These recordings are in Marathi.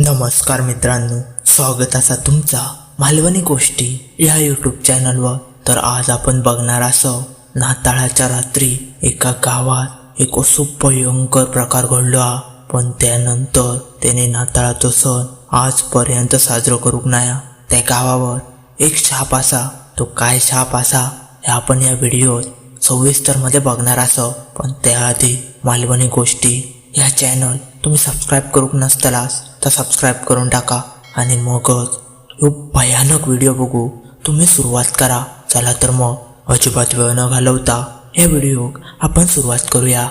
नमस्कार मित्रांनो स्वागत असा तुमचा मालवणी गोष्टी या यूट्यूब चॅनलवर तर आज आपण बघणार असो नाताळाच्या रात्री एका गावात एक असो भयंकर प्रकार घडला. पण त्यानंतर त्याने नाताळाचा सण आजपर्यंत साजरा करूक नाही त्या गावावर एक शाप असा. तो काय शाप असा हे आपण या व्हिडिओत सविस्तरमध्ये बघणार असो. पण त्याआधी मालवणी गोष्टी या चॅनल तुम्ही सबस्क्राईब करूक नसतलास तर सबस्क्राईब करून टाका आणि मगच ह्यो भयानक व्हिडिओ बघू तुम्ही सुरुवात करा. चला तर मग अजिबात वेळ न घालवता या व्हिडिओ आपण सुरुवात करूया.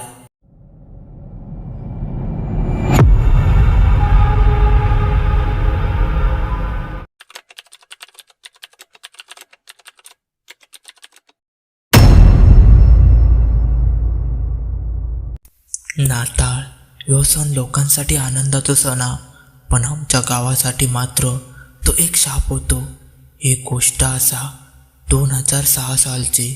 नाताळ ह्यो सण लोकांसाठी आनंदाचा सण हा. पण आमच्या गावासाठी मात्र तो एक शाप होतो. ही गोष्ट असा दोन हजार सहा सालची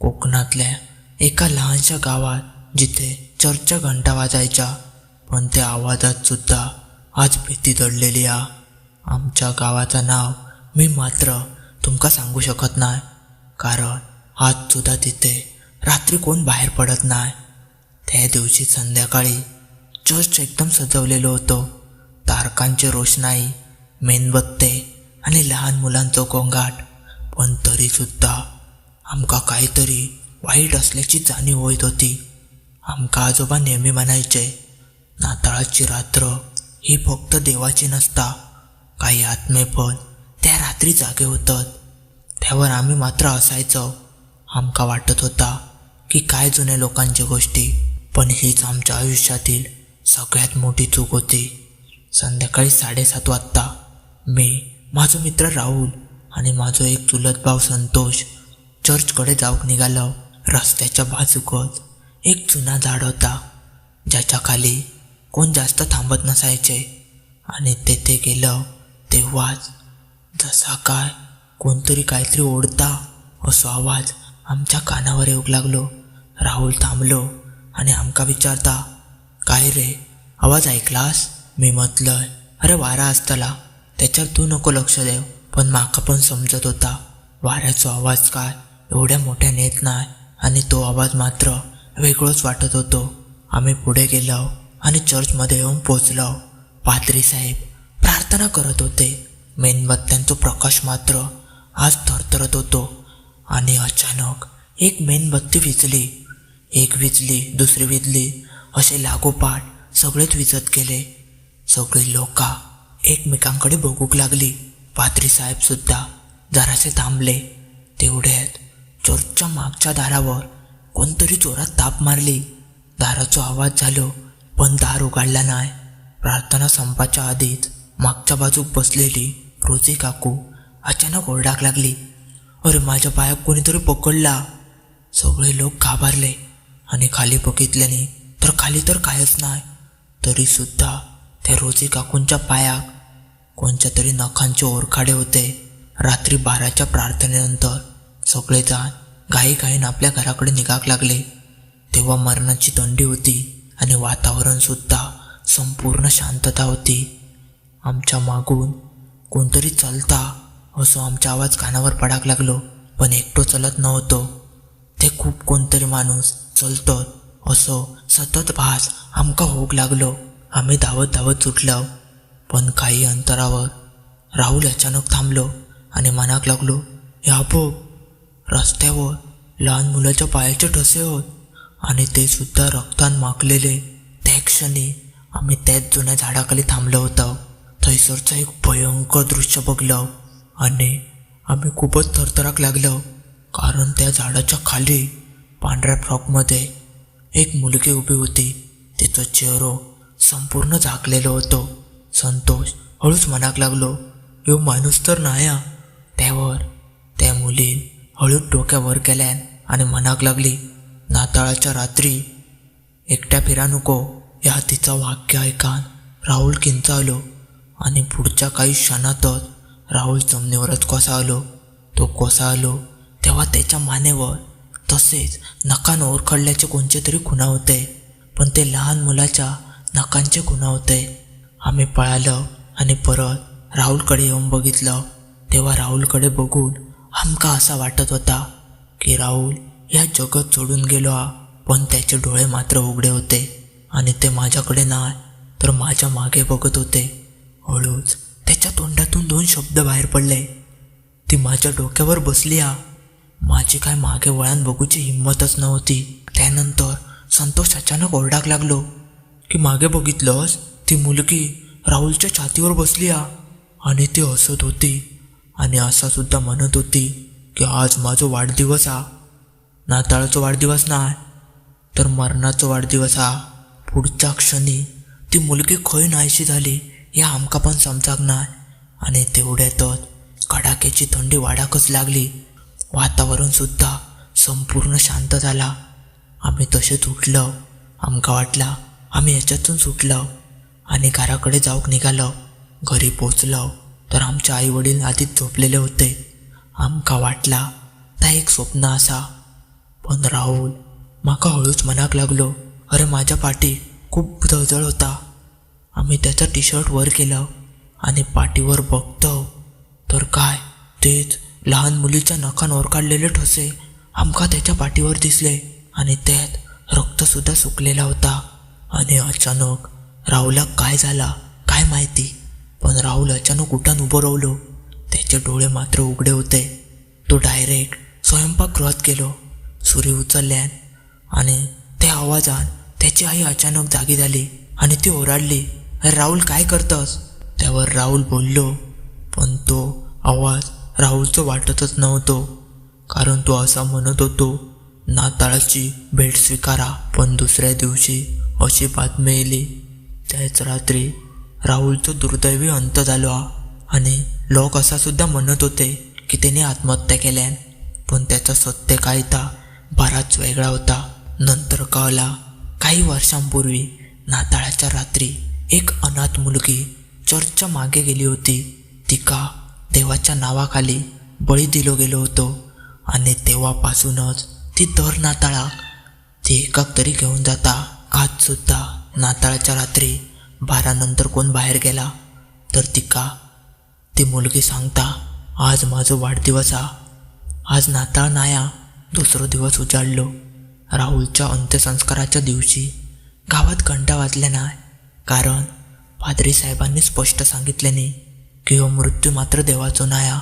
कोकणातल्या एका लहानशा गावात जिथे चर्च घंटा वाजायच्या पण त्या आवाजात सुद्धा आज भीती दडलेली आ आमच्या गावाचं नाव मी मात्र तुमका सांगू शकत नाही कारण आज सुद्धा तिथे रात्री कोण बाहेर पडत नाही. त्या दिवशी संध्याकाळी चर्च एकदम सजवलेलं होतं. तारकांची रोषणाई मेणबत्ते आणि लहान मुलांचं गोंगाट. पण तरीसुद्धा आमका काहीतरी वाईट असल्याची जाणीव होत होती. आमका आजोबा नेहमी म्हणायचे नाताळाची रात्र ही फक्त देवाची नसता. काही आत्मे पण त्या रात्री जागे होतात. त्यावर आम्ही मात्र असायचो. आमका वाटत होता की काय जुने लोकांची गोष्टी पण हीच आमच्या आयुष्यातील सगळ्यात मोठी चूक होती. संध्याकाळी साडेसात वाजता मी माझा मित्र राहुल आणि माझा एक चुलत भाऊ संतोष चर्चकडे जाऊक निघालो. रस्त्याच्या बाजूकच एक जुना झाड होता. ज्याच्या खाली कोण जास्त थांबत नसायचे. आणि तेथे गेलं तेव्हाच जसा काय कोणतरी काहीतरी ओढता असो आवाज आमच्या कानावर येऊ लागलो. राहुल थांबलो आणि आमका विचारता काय रे? आवाज ऐकलास? मी म्हटलंय अरे वारा आसतला त्याच्यावर तू नको लक्ष देव पण माका पण समजत होता वाऱ्याचा आवाज काय? एवढ्या मोठ्या नेत नाही. आणि तो आवाज मात्र वेगळंच वाटत होतो. आम्ही पुढे गेलो आणि चर्चमध्ये येऊन पोचलो. पात्री साहेब प्रार्थना करत होते. मेणबत्त्यांचा प्रकाश मात्र आज थरथरत होतो. आणि अचानक एक मेणबत्ती विजली. एक विजली दुसरी विजली असे लागोपाठ सगळेच विजत गेले. सगळी लोका एकमेकांकडे बघूक लागली. पात्री साहेब सुद्धा जरासे थांबले. तेवढ्यात चर्चच्या मागच्या दारावर कोणतरी जोरात ताप मारली. दाराचा आवाज झालो पण दार उघडला नाही. प्रार्थना संपाच्या आधीच मागच्या बाजूक बसलेली रोजी काकू अचानक ओरडाक लागली. अरे माझ्या पायात कोणीतरी पकडला. सगळे लोक घाबरले आणि खाली बघितल्याने तर खाली तर कायच नाही. तरी सुद्धा त्या रोजी काकूंच्या पायाक कोणत्या तरी नखांचे ओरखाडे होते. रात्री बाराच्या प्रार्थनेनंतर सगळेजण घाई घाईन आपल्या घराकडे निघाक लागले. तेव्हा मरणाची थंडी होती आणि वातावरण सुद्धा संपूर्ण शांतता होती. आमच्या मागून कोणतरी चलता असो आमचा आवाज कानावर पडाक लागलो पण एकटो चलत नव्हतो. ते खूप कोणतरी माणूस चलतो असो सतत भास आमका होक लागलो. आम्ही धावत धावत सुटलो. पण काही अंतरावर राहुल अचानक थांबलो आणि मनाक लागलो ह्या बघ रस्त्यावर लहान मुलाच्या पायाचे ठसे होत आणि ते सुद्धा रक्तान माकलेले त्या क्षणी आम्ही त्याच जुन्या झाडाखाली थांबलो होतो. थैसरचं एक भयंकर दृश्य बघलं आणि आम्ही खूपच थरथराक लागलो. कारण त्या झाडाच्या खाली पांढऱ्या फ्रॉकमध्ये एक मुलगी उभी होती. तिचं चेहरो संपूर्ण झाकलेलं होतं. संतोष हळूच मनाक लागलो. ह्यो माणूस तर नाया. त्यावर त्या मुलीन हळूच डोक्यावर केल्यान आणि मनाक लागली नाताळाच्या रात्री एकट्या फिरा नको. या तिचं वाक्य ऐकान राहुल किंचावलो आणि पुढच्या काही क्षणातच राहुल जमिनीवरच कोसळलो. तो कोसळलो तेव्हा त्याच्या मानेवर तसेच नखानं ओरखडल्याचे कोणचे तरी खुणा होते पण ते लहान मुलाच्या नकांचे खुणा होते. आम्ही पळालं आणि परत राहुलकडे येऊन बघितलं. तेव्हा राहुलकडे बघून आमका असा वाटत होता की राहुल या जगत सोडून गेलो हा पण त्याचे डोळे मात्र उघडे होते आणि ते माझ्याकडे नाही तर माझ्या मागे बघत होते. हळूच त्याच्या तोंडातून दोन शब्द बाहेर पडले. ती माझ्या डोक्यावर बसली हा माझी काय मागे वळण बघूची हिंमतच नव्हती. त्यानंतर संतोष अचानक ओरडाक लागलो. की मागे बघितलंस? ती मुलगी राहुलच्या छातीवर बसली आ आणि ती हसत होती. आणि असा सुद्धा म्हणत होती की आज माझा वाढदिवस आ. नाताळाचा वाढदिवस नाही तर मरणाचा वाढदिवस हा पुढच्या क्षणी ती मुलगी खंय नाहीशी झाली या आमका पण समजाक नाही आणि तेवढ्यातच कडाक्याची थंडी वाढाकच लागली. वातावरण सुद्धा संपूर्ण शांत झाला. आम्ही तसेच उठलो. आमका वाटला आम्ही याच्यातून सुटलो. आणि घराकडे जाऊक निघालो. घरी पोचलो तर आमचे आई वडील आधीच झोपलेले होते. आमका वाटला ता एक स्वप्न असा पण राहुल माका हळूच मनाक लागलो. अरे माझ्या पाठी खूप जळजळ होता. आम्ही त्याचा टी शर्ट वर केलं आणि पाठीवर बघतो. तर काय तेच लहान मुलीच्या नखांवर काढलेले ठोसे हमका त्याच्या पाठीवर दिसले आणि त्यात रक्तसुद्धा सुकलेला होता. आणि अचानक राहुलला काय झाला काय माहिती. पण राहुल अचानक उठान उभं रावलो त्याचे डोळे मात्र उघडे होते. तो डायरेक्ट स्वयंपाकगृहात गेलो. सूर्य उचलल्यान आणि त्या आवाजात त्याची आई अचानक जागी झाली आणि ती ओरडली राहुल काय करतस? त्यावर राहुल बोललो पण तो आवाज राहुलचं वाटतच नव्हतो. कारण तो असा म्हणत होतो नाताळाची भेट स्वीकारा पण दुसऱ्या दिवशी अशी बातमी येली. त्याच रात्री राहुलचं दुर्दैवी अंत झालो हा. आणि लोक असा सुद्धा म्हणत होते की त्याने आत्महत्या केल्यान पण त्याचा सत्य कायता बराच वेगळा होता. नंतर कळला काही वर्षांपूर्वी नाताळाच्या रात्री एक अनाथ मुलगी चर्चच्या मागे गेली होती. तिका देवाच्या नावाखाली बळी दिलो गेलो होतो. आणि तेव्हापासूनच ती दर नाताळाक ती एकाक तरी घेऊन जाता आज नाताळाच्या रात्री बारानंतर कोण बाहेर गेला? तर तिका ती मुलगी सांगता आज माझो वाढदिवस हा आज नाताळ नाया दुसरो दिवस उजाडलो. राहुलच्या अंत्यसंस्काराच्या दिवशी गावात घंटा वाजल्या नाही कारण पादरी साहेबांनी स्पष्ट सांगितल्याने की हो मृत्यू मात्र देवाचो नाया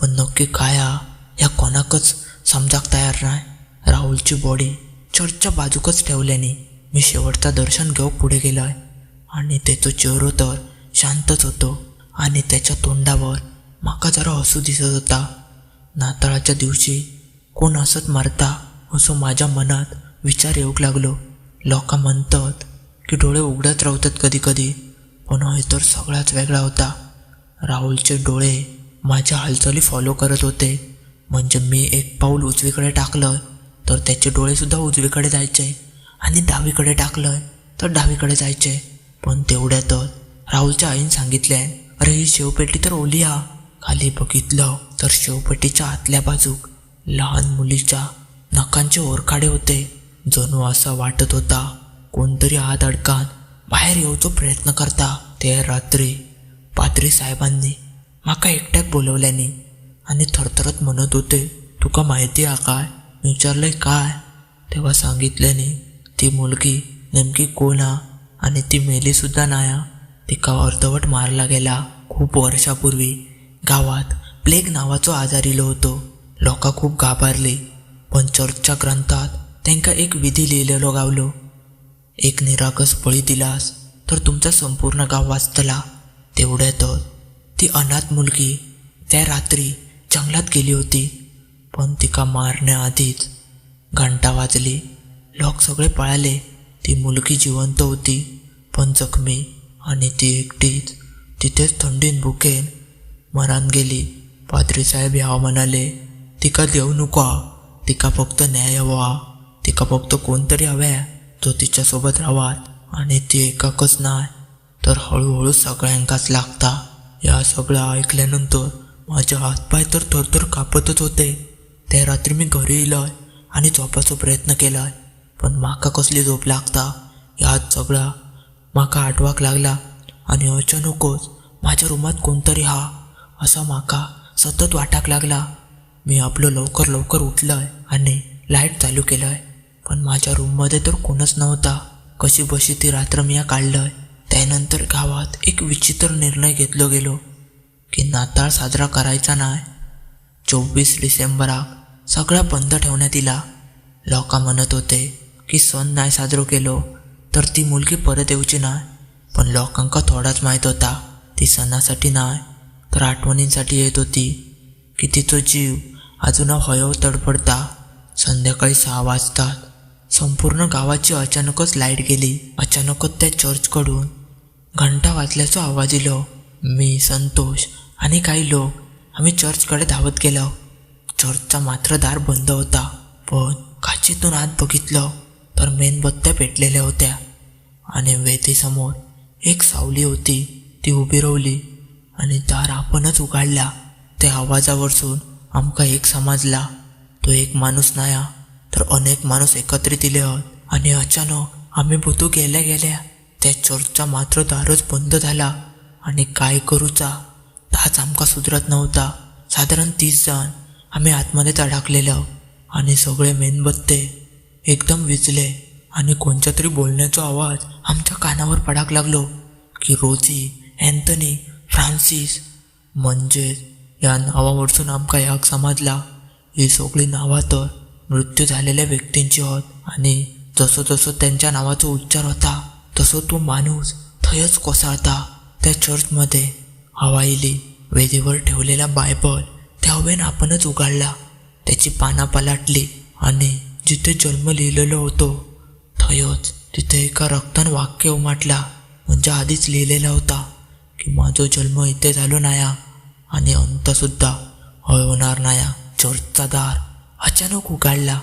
पण नक्की काय हा या कोणाकच समजाक तयार नाही राहुलची बॉडी चर्चच्या बाजूकच ठेवल्याने मी शेवटचा दर्शन घेऊन पुढे गेलोय. आणि त्याचो चेहरो तर शांतच होतो आणि त्याच्या तोंडावर माका जरा हसू दिसत होता. नाताळाच्या दिवशी कोण हसत मारता असो माझ्या मनात विचार येऊक लागलो. लोका म्हणतात की डोळे उघडत राहतात कधी कधी पण हय तर सगळाच वेगळा होता. राहुलचे डोळे माझ्या हालचाली फॉलो करत होते. म्हणजे मी एक पाऊल उजवीकडे टाकलं तर त्याचे डोळेसुद्धा उजवीकडे जायचे आणि डावीकडे टाकलं तर डावीकडे जायचे. पण तेवढ्यातच राहुलच्या आईने सांगितले अरे ही शेवपेटी तर ओली हा खाली बघितलं तर शेवपेटीच्या आतल्या बाजूक लहान मुलीच्या नखांचे ओरखाडे होते. जणू असं वाटत होता कोणतरी आत अडकान बाहेर येऊचो प्रयत्न करता. ते रात्री पाद्री साहेबांनी माका एकट्याक बोलवल्याने आणि थरथरत म्हणत होते तुका माहिती हा काय? मी विचारलंय काय? तेव्हा सांगितल्याने ती मुलगी नेमकी कोण हा आणि ती मेली सुद्धा नाया तिका अर्धवट मारला गेला. खूप वर्षापूर्वी गावात प्लेग नावाचो आजार इलो होतो. लोकां खूप घाबरली. पण चर्चच्या ग्रंथात त्यांका एक विधी लिहिलेलो गावलो. एक निरागस बळी दिलास तर तुमचा संपूर्ण गाव वाचतला. तेवढ्यातच ती अनाथ मुलगी त्या रात्री जंगलात गेली होती. पण तिका मारण्याआधीच घंटा वाजली. लोक सगळे पळाले. ती मुलगी जिवंत होती. पण जखमी आणि ती एकटीच तिथेच थंडीन भुकेन मरान गेली. पाद्री साहेब ह्या म्हणाले तिका देऊ नको. तिका फक्त न्याय हवा. तिका फक्त कोणतरी हव्या तो तिच्यासोबत रावात आणि ती एकाकच नाही. तर हळूहळू सगळ्यांकाच लागता. या सगळं ऐकल्यानंतर माझे हातपाय तर थरथर कापतच होते. त्या रात्री मी घरी येलोय आणि झोपाचो प्रयत्न केलाय. पण माका कसली झोप लागता? यात सगळा माका आठवाक लागला आणि अचानकच माझ्या रूमात कोणतरी हा असा माका सतत वाटाक लागला. मी आपलं लवकर लवकर उठलंय आणि लाइट चालू केलंय. पण माझ्या रूममध्ये तर कोणच नव्हता. कशी बशी ती रात्र मी काढलंय. त्यानंतर गावात एक विचित्र निर्णय घेतलो गेलो की नाताळ साजरा करायचा नाही. चोवीस डिसेंबराक सगळा बंद ठेवण्यात इला. लोक म्हणत होते की सण नाही साजरो केलो तर ती मुलगी परत येऊची नाही. पण लोकांका थोडाच माहीत होता ती सणासाठी नाही तर आठवणींसाठी येत होती की तिचो जीव अजून हयो तडफडता संध्याकाळी सहा वाजतात. संपूर्ण गावाची अचानकच लाइट गेली. अचानकच त्या चर्चकडून घंटा वाजल्याचा आवाज इलो मी संतोष आणि काही लोक आम्ही चर्चकडे धावत गेलो. चर्चचा मात्र दार बंद होता. पण काचेतून आत बघितलं तर मेणबत्त्या पेटलेल्या होत्या. आणि वेदीसमोर एक सावली होती. ती उभी रावली आणि दार आपणच उघडला. त्या आवाजावरसून आमका एक समजला तो एक माणूस नाया. तर अनेक माणूस एकत्रित इले आहोत. आणि अचानक आम्ही बुतू गेल्या गेल्या त्या चर्चचा मात्र दारच बंद झाला. आणि काय करूचा ताच आमका सुधरत नव्हता. साधारण तीस जण आम्ही आतमध्येच अडकलेलो आणि सगळे मेणबत्ते एकदम विजले. आणि कोणत्या तरी बोलण्याचा आवाज आमच्या कानावर पडाक लागलो की रोजी अँथनी फ्रान्सिस म्हणजेच या नावावरसून आमका ह्याक समजला. ही सगळी नावा तर मृत्यू झालेल्या व्यक्तींची होत आणि जसं जसं त्यांच्या नावाचा उच्चार होता तसं तो माणूस थयच कोसळता. त्या चर्चमध्ये हवाईली वेदीवर ठेवलेला बायबल त्या हवेन आपणच उघडला. त्याची पाना पलाटली आणि जिथे जन्म लिहिलेलो होतो थयच तिथे एका रक्तान वाक्य उमाटला. म्हणजे आधीच लिहिलेला होता की माझा जन्म इथे झालो नाया आणि अंतसुद्धा होणार नाया. चर्चचा दार अचानक उघडला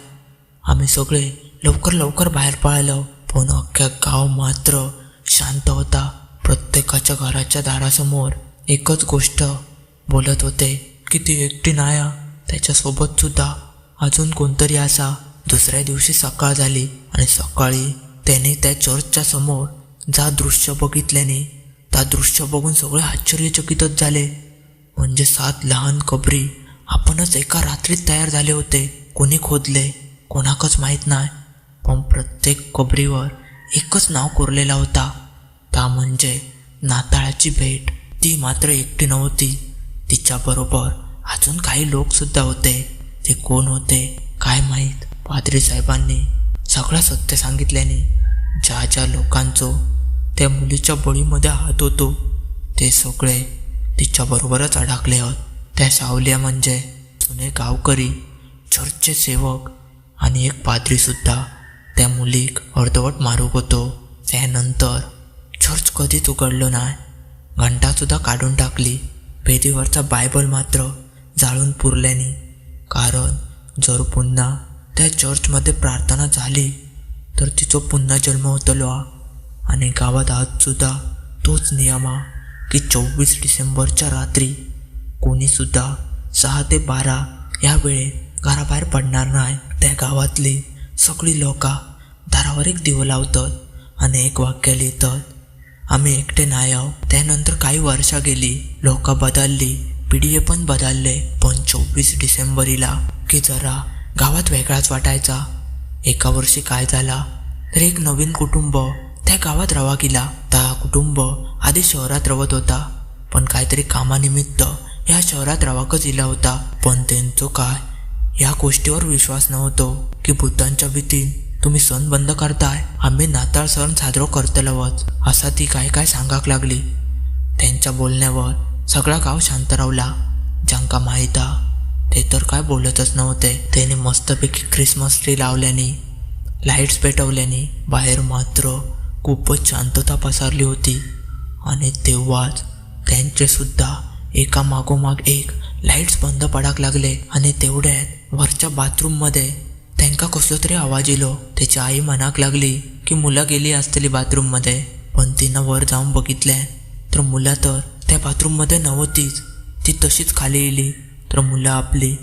आम्ही सगळे लवकर लवकर बाहेर पळालो. पण अख्ख्या गाव मात्र शांत होता. प्रत्येकाच्या घराच्या दारासमोर एकच गोष्ट बोलत होते की ती एकटी नाया त्याच्यासोबत सुद्धा अजून कोणतरी असा. दुसऱ्या दिवशी सकाळ झाली आणि सकाळी त्याने त्या चर्चच्या समोर जा दृश्य बघितल्याने त्या दृश्य बघून सगळे आश्चर्यचकितच झाले. म्हणजे सात लहान कबरी आपणच एका रात्रीत तयार झाले होते. कोणी खोदले कोणाकच माहीत नाही. पण प्रत्येक कबरीवर एकच नाव कोरलेला होता. ता म्हणजे नाताळाची भेट. ती मात्र एकटी नव्हती. तिच्याबरोबर अजून काही लोकसुद्धा होते. ते कोण होते काय माहीत? पादरी साहेबांनी सगळं सत्य सांगितल्याने ज्या ज्या लोकांचो त्या मुलीच्या बळीमध्ये हात होतो ते सगळे तिच्याबरोबरच अडकले होत. त्या सावल्या म्हणजे जुने गावकरी. चर्चचे सेवक आणि एक पादरीसुद्धा त्या मुलीक अर्धवट मारूक होतो. त्यानंतर चर्च कधीच उघडलो नाही घंटासुद्धा काढून टाकली. भेदीवरचा बायबल मात्र जाळून पुरल्याने कारण जर पुन्हा त्या चर्चमध्ये प्रार्थना झाली तर तिचो पुन्हा जन्म होतलो आणि गावात आजसुद्धा तोच नियम की चोवीस डिसेंबरच्या रात्री कोणीसुद्धा सहा ते बारा या वेळेत घराबाहेर पडणार नाही. त्या गावातली सगळी लोकां दारावर एक दिवो लावतात आणि एक वाक्य लिहितात. आम्ही एकटे नाही आहो त्यानंतर काही वर्षा गेली लोक बदलली पिढी पण बदलले. पण चोवीस डिसेंबरीला की जरा गावात वेगळाच वाटायचा. एका वर्षी काय झाला? तर एक नवीन कुटुंब त्या गावात रवा गेला. त्या कुटुंब आधी शहरात रवत होता पण काहीतरी कामानिमित्त या शहरात रवाकच इला होता. पण त्यांचं काय? या गोष्टीवर विश्वास नव्हतो की भूतांच्या भीतीन तुम्ही सण बंद करताय. आम्ही नाताळ सण साजरो करतलवच असा ती काय काय सांगाक लागली. त्यांच्या बोलण्यावर सगळा गाव शांत रावला. ज्यांका माहीत ते तर काय बोलतच नव्हते. त्याने मस्तपैकी ख्रिसमस ट्री लावल्याने लाईट्स पेटवल्याने बाहेर मात्र खूपच शांतता पसरली होती. आणि तेव्हाच त्यांचे सुद्धा एका मागोमाग एक लाईट्स बंद पडाक लागले. आणि तेवढ्यात वरच्या बाथरूममध्ये त्यांका कसलो तरी आवाज येयलो त्याची आई मनाक लागली की मुलं गेली असतली बाथरूममध्ये पण तिनं वर जाऊन बघितले. तर मुलं तर त्या बाथरूममध्ये नव्हतीच. ती तशीच खाली येली. तर मुलं आपली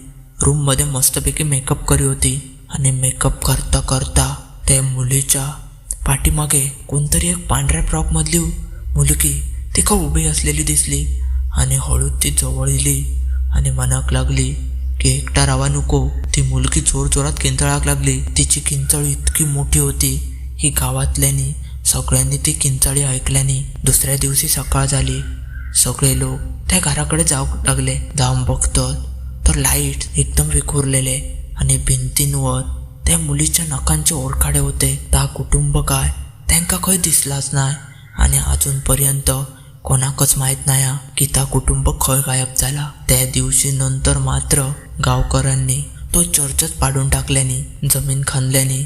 रूममध्ये मस्तपैकी मेकअप करी होती. आणि मेकअप करता करता त्या मुलीच्या पाठीमागे कोणतरी एक पांढऱ्या फ्रॉकमधली मुलगी तिका उभी असलेली दिसली. आणि हळू ती जवळ इली आणि मनाक लागली की एकटा रावा नको. ती मुलगी जोर जोरात किंचाळाक लागली. तिची किंचाळ इतकी मोठी होती. की गावातल्यानी सगळ्यांनी ती किंचाळी ऐकल्यानी दुसऱ्या दिवशी सकाळ झाली. सगळे लोक त्या घराकडे जाऊ लागले. जाऊन बघतात तर लाइट एकदम विखुरलेले आणि भिंतींवर त्या मुलीच्या नखांचे ओरखाडे होते. ता कुटुंब काय त्यांका खंय दिसलाच नाही. आणि अजूनपर्यंत कोणाकच माहीत नाही हा की ता कुटुंब खंय गायब झाला. त्या दिवशी नंतर मात्र गावकऱ्यांनी तो चर्चच पाडून टाकल्यानी जमीन खणल्याने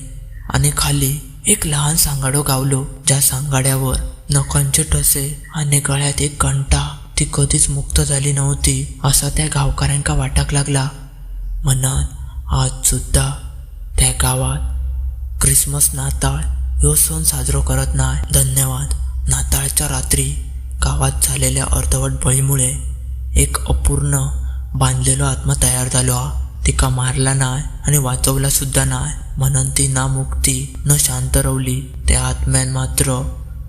आणि खाली एक लहान सांगाडो गावलो ज्या सांगाड्यावर नखांचे ठसे आणि गळ्यात एक घंटा ती कधीच मुक्त झाली नव्हती असा त्या गावकऱ्यांका वाटाक लागला. म्हणत आज सुद्धा त्या गावात क्रिसमस नाताळ ह्यो सण साजरो करत नाही धन्यवाद. नाताळच्या रात्री गावात झालेल्या अर्धवट बळीमुळे एक अपूर्ण बांधलेलो आत्मा तयार झालो. हा तिका मारला नाय आणि वाचवला सुद्धा नाय. म्हणून ती ना मुक्ती न शांत रवली. त्या आत्म्यान मात्र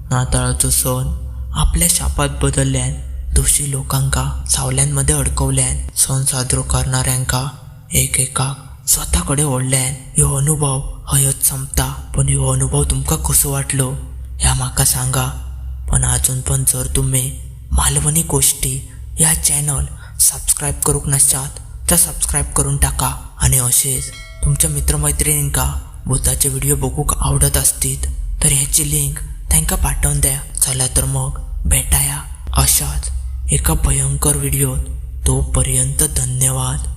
नाताळाचो सण आपल्या शापात बदलल्यान दोषी लोकांका सावल्यांमध्ये अडकवल्यान सण साजरो करणाऱ्यांका एक एकाक स्वतःकडे ओढल्यान ह्यो अनुभव हयच संपता. पण ह्यो अनुभव तुमका कसो वाटलो ह्या म्हाका सांगा. पण अजून पण जर तुम्ही मालवणी गोष्टी ह्या चॅनल सबस्क्राईब करूक नसतात तर सबस्क्राईब करून टाका. आणि असेच तुमच्या मित्रमैत्रिणींका भूताचे व्हिडिओ बघूक आवडत असतील तर ह्याची लिंक त्यांना पाठवून द्या. चला तर मग भेटाया. अशाच एका भयंकर व्हिडिओत तोपर्यंत धन्यवाद.